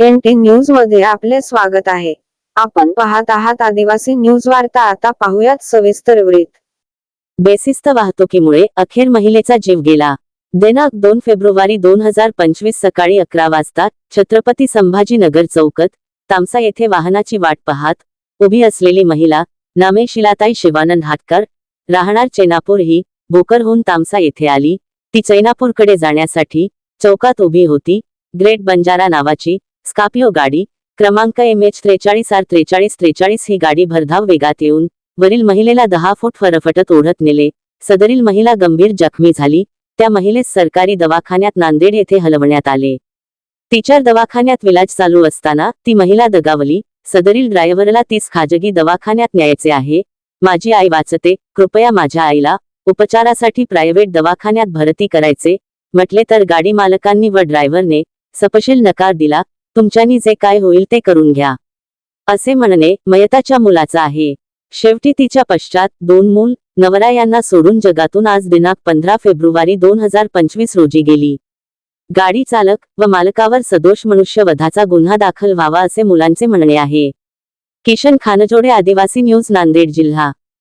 T न्यूजमध्ये आपले स्वागत आहे. आपण पाहत आहात आदिवासी न्यूज वार्ता. आता पाहूयात सविस्तर वृत्त बेसिस्त वाहतुकीमुळे अखेर महिलेचा जीव गेला. दिनांक दोन फेब्रुवारी दोन हजार पंचवीस सकाळी अकरा वाजता छत्रपती संभाजीनगर चौकत तामसा येथे वाहनाची वाट पाहत उभी असलेली महिला नामे शिलाताई शिवानंद हाटकर राहणार चेनापूर ही भोकरहून तामसा येथे आली. ती चैनापूरकडे जाण्यासाठी चौकात उभी होती. ग्रेट बंजारा नावाची स्कॉर्पिओ गाडी क्रमांक एम एच त्रेचाळीस आर त्रेचाळीस त्रेचाळीस ही गाडी भरधाव वेगात येऊन वरील महिलेला दहा फूट फरफटत ओढत नेले. सदरील महिला गंभीर जखमी झाली. त्या महिलेस सरकारी दवाखान्यात नांदेड येथे हलवण्यात आले. तिच्या दवाखान्यात विलाज चालू असताना ती महिला दगावली. सदरील ड्रायव्हरला तीस खाजगी दवाखान्यात न्यायचे आहे. माझी आई वाचते. कृपया माझ्या आईला उपचारासाठी प्रायव्हेट दवाखान्यात भरती करायचे. म्हटले तर गाडी मालकांनी व ड्रायव्हरने सपशील नकार दिला. तुमच्यानी जे काय होईल ते करून घ्या. असे म्हणणे मयताच्या मुलाचा आहे. शेवटी तिच्या पश्चात दोन मूल नवरा यांना सोडून जगातून आज दिनांक पंधरा फेब्रुवारी दोन हजार पंचवीस रोजी गेली. गाडी चालक व मालकावर सदोष मनुष्यवधाचा गुन्हा दाखल व्हावा असे मुलांचे म्हणणे आहे. किशन खानजोडे आदिवासी न्यूज नांदेड जिल्हा.